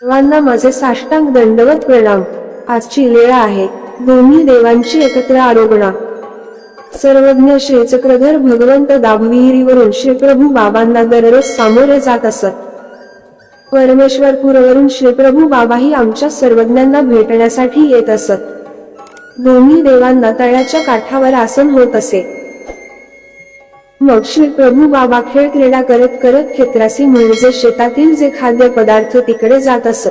सर्वांना माझे साष्टांग दंडवत प्रणाम. आजची लीळा आहे. दोन्ही देवांची एकत्र आरोगणा सर्वज्ञ श्रीचक्रधर भगवंत दाभविहिरीवरून श्रीप्रभू बाबांना दररोज सामोरे जात असत. परमेश्वरपूरवरून श्रीप्रभू बाबाही आमच्या सर्वज्ञांना भेटण्यासाठी येत असत. दोन्ही देवांना तळ्याच्या काठावर आसन होत असे. मग श्री प्रभू बाबा खेळ क्रीडा करत करत खेत्रासी म्हणजे शेतातील जे खाद्य पदार्थ तिकडे जात असत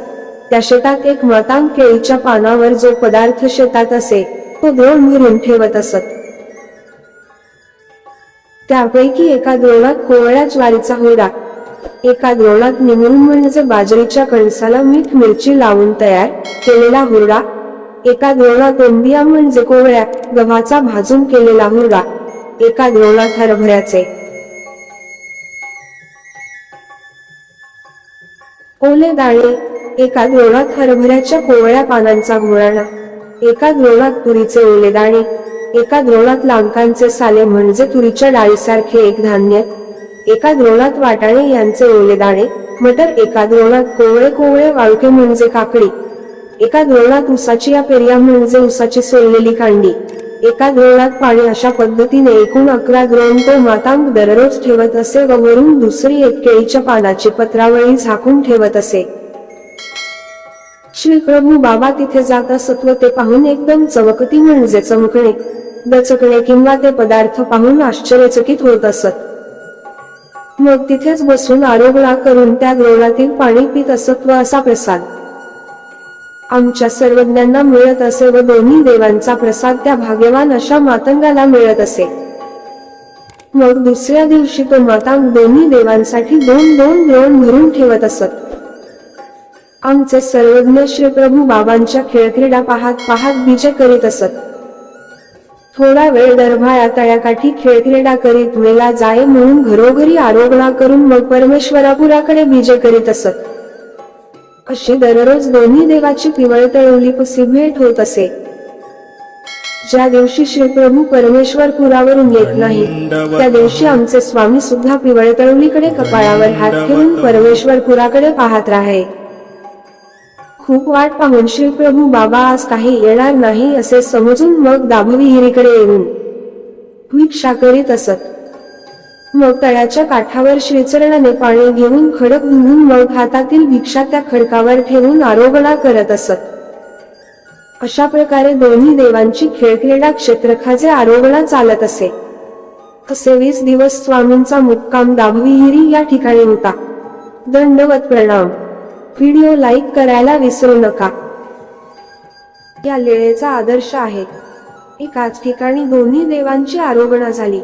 त्या शेतात एक मातांग केळीच्या पानावर जो पदार्थ शेतात असे तो द्रोण भरून ठेवत असत. त्यापैकी एका द्रोणात कोवळ्या ज्वारीचा होडा एका द्रोणात निमरून म्हणजे बाजरीच्या कणसाला मीठ मिरची लावून तयार केलेला हुरडा एका द्रोणात ओंबिया म्हणजे कोवळ्या गव्हाचा भाजून केलेला हुरडा एका द्रोणात हरभऱ्याचे ओले दाणे एका द्रोणात हरभऱ्याच्या कोवळ्या पानांचा घोळाणा एका द्रोणात तुरीचे ओले दाणे एका द्रोणात लांकांचे साले म्हणजे तुरीच्या डाळीसारखे एक धान्य एका द्रोणात वाटाणे यांचे ओले दाणे मटर एका द्रोणात कोवळे कोवळे वाळके म्हणजे काकडी एका द्रोणात उसाची या पेर्या म्हणजे उसाची सोललेली कांडी. एका द्रोणात पाणी अशा पद्धतीने एकूण अकरा ग्रहण तो मातांग दररोज ठेवत असे व वरून दुसरी एक केळीच्या पानाची पत्रावळी झाकून ठेवत असे. श्री प्रभू बाबा तिथे जात असत व ते पाहून एकदम चमकती म्हणजे चमकणे दचकणे किंवा ते पदार्थ पाहून आश्चर्यचकित होत असत. मग तिथेच बसून आरोग्या करून त्या ग्रहणातील पाणी पित असत व असा प्रसाद आमच्या सर्वज्ञांना मिळत असे व दोन्ही देवांचा प्रसाद त्या भाग्यवान अशा मातंगाला मिळत असे. मग दुसऱ्या दिवशी तो मातांग दोन्ही देवांसाठी दोन दोन द्रोण भरून ठेवत असत. आमचे सर्वज्ञ श्री प्रभू बाबांच्या खेळक्रीडा पाहत पाहत बीजे करीत असत. थोडा वेळ दरभाया तळ्याकाठी खेळक्रीडा करीत मेला जाय म्हणून घरोघरी आरोग्य करून मग परमेश्वरापुराकडे विजय करीत असत. अशी दररोज दोन्ही देवाची पिवळ तळवली पसी भेट होत असे. ज्या दिवशी श्रीप्रभू परमेश्वर पुरावरून येत नाही त्या दिवशी आमचे स्वामी सुद्धा पिवळ तळवलीकडे कपाळावर हात ठेवून परमेश्वर पुराकडे पाहत राहे. खूप वाट पाहून श्रीप्रभू बाबा आज काही येणार नाही असे समजून मग दाभविहिरीकडे येऊन भिक्षा करीत असत. मग तळ्याच्या काठावर श्रीचरणाने पाणी घेऊन खडक म्हणून मग हातातील भिक्षा त्या खडकावर ठेवून आरोगणा करत असत. अशा प्रकारे दोन्ही देवांची खेळखेडा क्षेत्रखाचे आरोगणा चालत असे. असे वीस दिवस स्वामींचा मुक्काम दाभविहिरी या ठिकाणी होता. दंडवत प्रणाम. व्हिडिओ लाईक करायला विसरू नका. या लेळेचा आदर्श आहे. एकाच ठिकाणी दोन्ही देवांची आरोगणा झाली.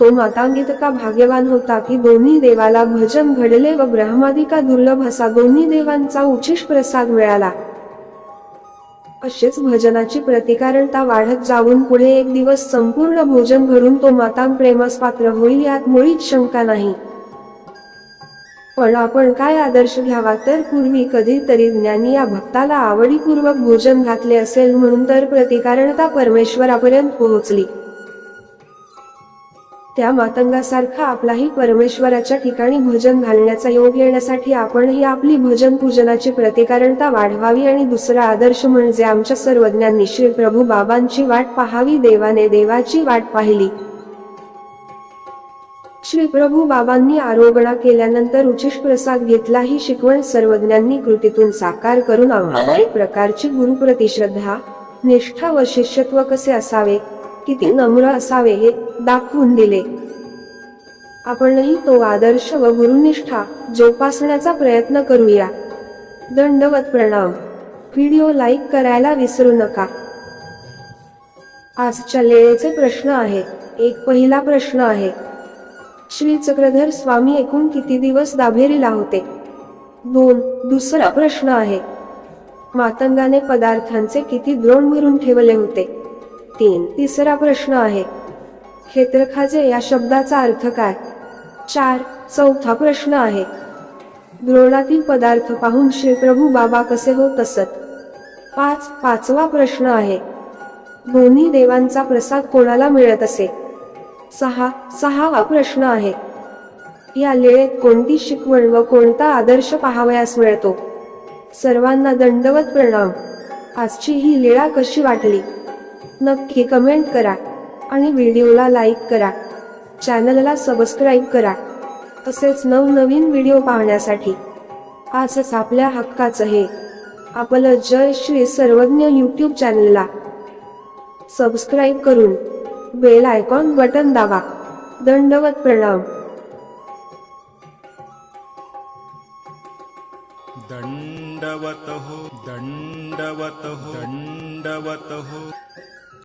तो मातांगितका भाग्यवान होता की दोन्ही देवाला भजन घडले व ब्रह्मादिका दुर्लभ असा दोन्ही देवांचा उचिष प्रसाद मिळाला. अशीच भजनाची प्रतिकारणता वाढत जाऊन पुढे एक दिवस संपूर्ण भोजन घडून तो मातांग प्रेमास पात्र होईल यात मुळीच शंका नाही. पण आपण काय आदर्श घ्यावा तर पूर्वी कधीतरी ज्ञानी या भक्ताला आवडीपूर्वक भोजन घातले असेल म्हणून तर प्रतिकारणता परमेश्वरापर्यंत पोहोचली. त्या मातंगासारखा आपलाही परमेश्वराच्या ठिकाणी भजन घालण्याचा योग येण्यासाठी आपणही आपली भजन पूजनाची प्रतिकारणता वाढवावी आणि दुसरा आदर्श म्हणजे आमच्या सर्वज्ञांनी श्री प्रभू बाबांची वाट पाहावी देवाने देवाची वाट पाहिली. श्री प्रभू बाबांनी आरोगणा केल्यानंतर उचिष प्रसाद घेतला ही शिकवण सर्वज्ञांनी कृतीतून साकार करून आम्हाला एक प्रकारची गुरुप्रतिश्रद्धा निष्ठा व शिष्यत्व कसे असावे? किती नम्र असावे हे दाखवून दिले. आपणही तो आदर्श व गुरुनिष्ठा जोपासण्याचा प्रयत्न करूया. दंडवत प्रणाम. व्हिडिओ लाईक करायला विसरू नका. आजच्या लेळेचे प्रश्न आहेत. एक पहिला प्रश्न आहे. श्री चक्रधर स्वामी एकूण किती दिवस दाभेरीला होते? दोन. दुसरा प्रश्न आहे. मातंगाने पदार्थांचे किती द्रोण भरून ठेवले होते? तीन तिसरा प्रश्न आहे. क्षेत्रखाजे या शब्दाचा अर्थ काय? चार चौथा प्रश्न आहे. द्रोणातील पदार्थ पाहून श्रीप्रभू बाबा कसे होत असत? पाच पाचवा प्रश्न आहे. दोन्ही देवांचा प्रसाद कोणाला मिळत असे? सहा सहावा प्रश्न आहे. या लेळेत कोणती शिकवण व कोणता आदर्श पाहावयास मिळतो? सर्वांना दंडवत प्रणाम. आजची ही लीळा कशी वाटली? नक्की कमेंट करा आणि व्हिडिओला लाईक करा. चॅनलला सबस्क्राईब करा. तसेच नवनवीन व्हिडिओ पाहण्यासाठी. आजच आपल्या हक्काचं हे. आपलं जय श्री सर्वज्ञ यूट्यूब चॅनलला सबस्क्राईब करून बेल आयकॉन बटन दाबा. दंडवत प्रणाम. दण्डवतः हो, दण्डवतः हो, दण्डवतः हो.